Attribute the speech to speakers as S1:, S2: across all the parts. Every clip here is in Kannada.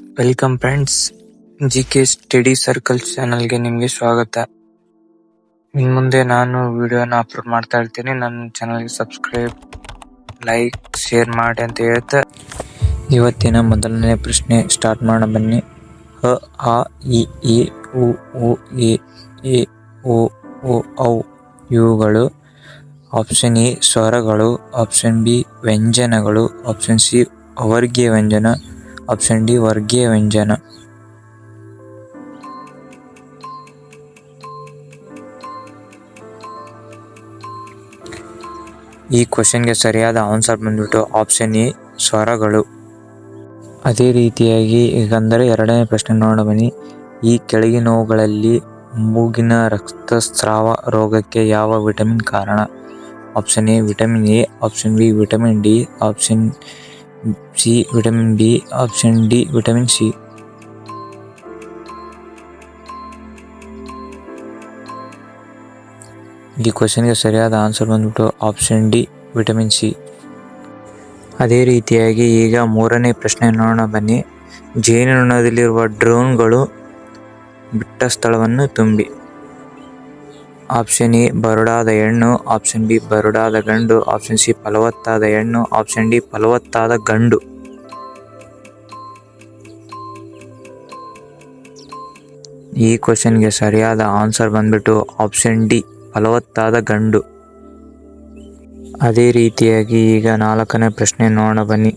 S1: Welcome friends G K study circle ಚಾನಲ್ಗೆ ನಿಮಗೆ ಸ್ವಾಗತ. ಇನ್ ಮುಂದೆ ನಾನು ವಿಡಿಯೋನ ಅಪ್ಲೋಡ್ ಮಾಡ್ತಾ ಇರ್ತೀನಿ. ನನ್ನ ಚಾನಲ್ಗೆ ಸಬ್ಸ್ಕ್ರೈಬ್ ಲೈಕ್ ಶೇರ್ ಮಾಡಿ ಅಂತ ಹೇಳ್ತಾ ಇವತ್ತಿನ ಮೊದಲನೇ ಪ್ರಶ್ನೆ ಸ್ಟಾರ್ಟ್ ಮಾಡೋಣ ಬನ್ನಿ. ಅ ಆ, ಇ, ಎ, ಉ ಉ, ಎ ಎ, ಓ ಓ, ಔ, ಇವುಗಳು. ಆಪ್ಷನ್ ಎ, ಸ್ವರಗಳು. ಆಪ್ಷನ್ ಬಿ, ವ್ಯಂಜನಗಳು. ಆಪ್ಷನ್ ಸಿ, ಅವರ್ಗೀಯ ವ್ಯಂಜನ. ಆಪ್ಷನ್ ಡಿ ವರ್ಗೀಯ ವ್ಯಂಜನ. ಈ ಕ್ವಶನ್ಗೆ ಸರಿಯಾದ ಆನ್ಸರ್ ಬಂದ್ಬಿಟ್ಟು ಆಪ್ಷನ್ ಎ, ಸ್ವರಗಳು. ಅದೇ ರೀತಿಯಾಗಿ ಈಗಂದರೆ ಎರಡನೇ ಪ್ರಶ್ನೆ ನೋಡೋಣ ಬನ್ನಿ. ಈ ಕೆಳಗಿನವುಗಳಲ್ಲಿ ಮೂಗಿನ ರಕ್ತಸ್ರಾವ ರೋಗಕ್ಕೆ ಯಾವ ವಿಟಮಿನ್ ಕಾರಣ? Option A, vitamin A option B, vitamin D option C vitamin B option D vitamin C ಈ ಕ್ವಶನ್ಗೆ ಸರಿಯಾದ ಆನ್ಸರ್ ಬಂದ್ಬಿಟ್ಟು ಆಪ್ಷನ್ ಡಿ ವಿಟಮಿನ್ ಸಿ ಅದೇ ರೀತಿಯಾಗಿ ಈಗ ಮೂರನೇ ಪ್ರಶ್ನೆ ನೋಡೋಣ, ಬನ್ನಿ. ಜೇನುನೊಣದಲ್ಲಿರುವ ಡ್ರೋನ್ಗಳು ಬಿಟ್ಟ ಸ್ಥಳವನ್ನು ತುಂಬಿ. ಆಪ್ಷನ್ ಎ ಬರುಡಾದ ಹೆಣ್ಣು, ಆಪ್ಷನ್ ಬಿ ಬರುಡಾದ ಗಂಡು, ಆಪ್ಷನ್ ಸಿ ಫಲವತ್ತಾದ ಹೆಣ್ಣು, ಆಪ್ಷನ್ ಡಿ ಫಲವತ್ತಾದ ಗಂಡು. ಈ ಕ್ವಶನ್ಗೆ ಸರಿಯಾದ ಆನ್ಸರ್ ಬಂದ್ಬಿಟ್ಟು ಆಪ್ಷನ್ ಡಿ ಫಲವತ್ತಾದ ಗಂಡು. ಅದೇ ರೀತಿಯಾಗಿ ಈಗ ನಾಲ್ಕನೇ ಪ್ರಶ್ನೆ ನೋಡೋಣ ಬನ್ನಿ.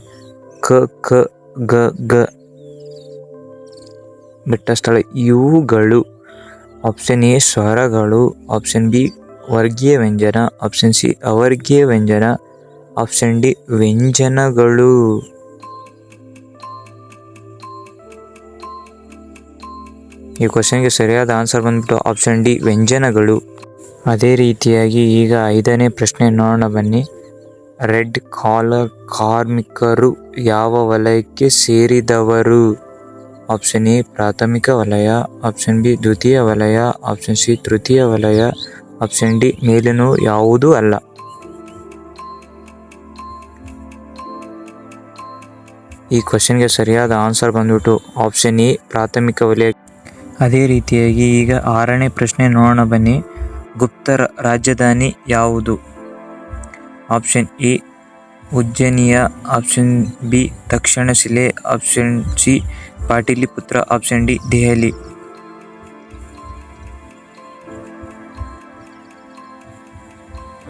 S1: ಕ ಕ, ಗ ಗ. ಬಿಟ್ಟ ಸ್ಥಳ. ಇವುಗಳು ಆಪ್ಷನ್ ಎ ಸ್ವರಗಳು ಆಪ್ಷನ್ ಬಿ ವರ್ಗೀಯ ವ್ಯಂಜನ ಆಪ್ಷನ್ ಸಿ ಅವರ್ಗೀಯ ವ್ಯಂಜನ ಆಪ್ಷನ್ ಡಿ ವ್ಯಂಜನಗಳು ಈ ಕ್ವಶನ್ಗೆ ಸರಿಯಾದ ಆನ್ಸರ್ ಬಂದ್ಬಿಟ್ಟು ಆಪ್ಷನ್ ಡಿ ವ್ಯಂಜನಗಳು ಅದೇ ರೀತಿಯಾಗಿ ಈಗ ಐದನೇ ಪ್ರಶ್ನೆ ನೋಡೋಣ ಬನ್ನಿ. ರೆಡ್ ಕಾಲರ್ ಕಾರ್ಮಿಕರು ಯಾವ ವಲಯಕ್ಕೆ ಸೇರಿದವರು? ಆಪ್ಷನ್ ಎ ಪ್ರಾಥಮಿಕ ವಲಯ ಆಪ್ಷನ್ ಬಿ ದ್ವಿತೀಯ ವಲಯ ಆಪ್ಷನ್ ಸಿ ತೃತೀಯ ವಲಯ ಆಪ್ಷನ್ ಡಿ ಮೇಲಿನವು ಯಾವುದೂ ಅಲ್ಲ ಈ ಕ್ವಶನ್ಗೆ ಸರಿಯಾದ ಆನ್ಸರ್ ಬಂದ್ಬಿಟ್ಟು ಆಪ್ಷನ್ ಎ ಪ್ರಾಥಮಿಕ ವಲಯ ಅದೇ ರೀತಿಯಾಗಿ ಈಗ ಆರನೇ ಪ್ರಶ್ನೆ ನೋಡೋಣ ಬನ್ನಿ. ಗುಪ್ತರ ರಾಜಧಾನಿ ಯಾವುದು? ಆಪ್ಷನ್ ಎ ಉಜ್ಜನಿಯ. Option B ತಕ್ಷಣಶಿಲೆ option C Pataliputra option D, Delhi.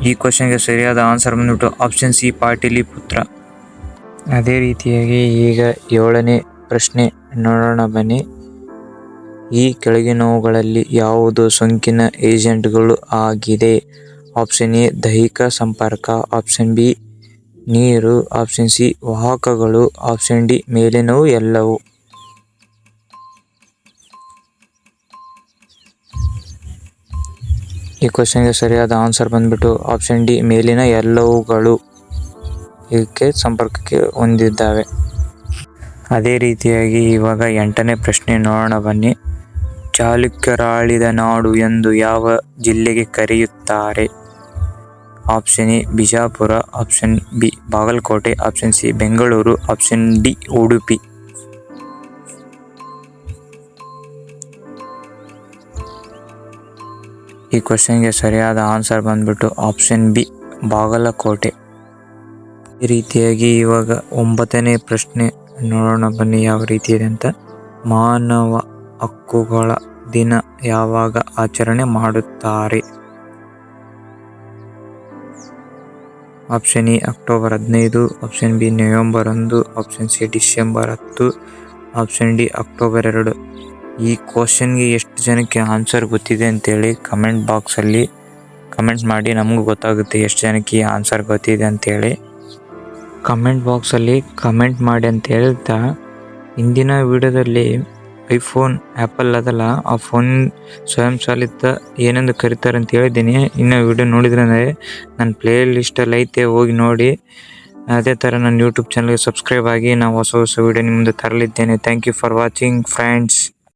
S1: ಈ ಕ್ವಶನ್ಗೆ ಸರಿಯಾದ ಆನ್ಸರ್ ಬಂದ್ಬಿಟ್ಟು ಆಪ್ಷನ್ ಸಿ ಪಾಟಲಿಪುತ್ರ ಅದೇ ರೀತಿಯಾಗಿ ಈಗ ಏಳನೇ ಪ್ರಶ್ನೆ ನೋಡೋಣ ಬನ್ನಿ. ಈ ಕೆಳಗಿನವುಗಳಲ್ಲಿ ಯಾವುದು ಸೋಂಕಿನ ಏಜೆಂಟ್ಗಳು ಆಗಿದೆ? ಆಪ್ಷನ್ ಎ, ದೈಹಿಕ ಸಂಪರ್ಕ. ಆಪ್ಷನ್ ಬಿ, ನೀರು. ಆಪ್ಷನ್ ಸಿ, ವಾಹಕಗಳು. ಆಪ್ಷನ್ ಡಿ ಮೇಲಿನವು ಎಲ್ಲವು. ಈ ಕ್ವಶನ್ಗೆ ಸರಿಯಾದ ಆನ್ಸರ್ ಬಂದ್ಬಿಟ್ಟು ಆಪ್ಷನ್ ಡಿ ಮೇಲಿನ ಎಲ್ಲವುಗಳು ಇದಕ್ಕೆ ಸಂಪರ್ಕಕ್ಕೆ ಹೊಂದಿದ್ದಾವೆ? ಅದೇ ರೀತಿಯಾಗಿ ಇವಾಗ ಎಂಟನೇ ಪ್ರಶ್ನೆ ನೋಡೋಣ ಬನ್ನಿ. ಚಾಲುಕ್ಯರಾಳಿದ ನಾಡು ಎಂದು ಯಾವ ಜಿಲ್ಲೆಗೆ ಕರೆಯುತ್ತಾರೆ? Option A Bijapur. Option B Bagalkote. Option C Bengaluru. Option D Udupi. ಈ ಕ್ವಶನ್ಗೆ ಸರಿಯಾದ ಆನ್ಸರ್ ಬಂದ್ಬಿಟ್ಟು ಆಪ್ಷನ್ ಬಿ ಬಾಗಲಕೋಟೆ. ಈ ರೀತಿಯಾಗಿ ಇವಾಗ ಒಂಬತ್ತನೇ ಪ್ರಶ್ನೆ ನೋಡೋಣ ಬನ್ನಿ ಯಾವ ರೀತಿ ಇದೆ ಅಂತ. ಮಾನವ ಹಕ್ಕುಗಳ ದಿನ ಯಾವಾಗ ಆಚರಣೆ ಮಾಡುತ್ತಾರೆ? ಆಪ್ಷನ್ ಇ ಅಕ್ಟೋಬರ್ ಹದಿನೈದು. ಆಪ್ಷನ್ ಬಿ ನವೆಂಬರ್ ಒಂದು. ಆಪ್ಷನ್ ಸಿ ಡಿಸೆಂಬರ್ ಹತ್ತು. ಆಪ್ಷನ್ ಡಿ ಅಕ್ಟೋಬರ್ ಎರಡು. ಈ ಕ್ವಶನ್ಗೆ ಎಷ್ಟು ಜನಕ್ಕೆ ಆನ್ಸರ್ ಗೊತ್ತಿದೆ ಅಂತೇಳಿ ಕಮೆಂಟ್ ಬಾಕ್ಸಲ್ಲಿ ಕಮೆಂಟ್ ಮಾಡಿ ನಮಗೂ ಗೊತ್ತಾಗುತ್ತೆ ಎಷ್ಟು ಜನಕ್ಕೆ ಈ ಆನ್ಸರ್ ಗೊತ್ತಿದೆ ಅಂತೇಳಿ. ಕಮೆಂಟ್ ಬಾಕ್ಸಲ್ಲಿ ಕಮೆಂಟ್ ಮಾಡಿ ಅಂತ ಹೇಳ್ತಾ ಇಂದಿನ ವಿಡಿಯೋದಲ್ಲಿ ಐಫೋನ್ ಆ್ಯಪಲ್ ಅದಲ್ಲ, ಆ ಫೋನ್ ಸ್ವಯಂ ಚಾಲಿತ ಏನೆಂದು ಕರೀತಾರೆ ಅಂತ ಹೇಳಿದ್ದೀನಿ. ಇನ್ನು ವಿಡಿಯೋ ನೋಡಿದ್ರೆ ನನ್ನ ಪ್ಲೇ ಲಿಸ್ಟಲ್ಲಿ ಐತೆ, ಹೋಗಿ ನೋಡಿ. ಅದೇ ಥರ ನನ್ನ ಯೂಟ್ಯೂಬ್ ಚಾನಲ್ಗೆ ಸಬ್ಸ್ಕ್ರೈಬ್ ಆಗಿ. ನಾವು ಹೊಸ ಹೊಸ ವಿಡಿಯೋ ನಿಮ್ಮದು ಮುಂದೆ ತರಲಿದ್ದೇನೆ. Thank you for watching friends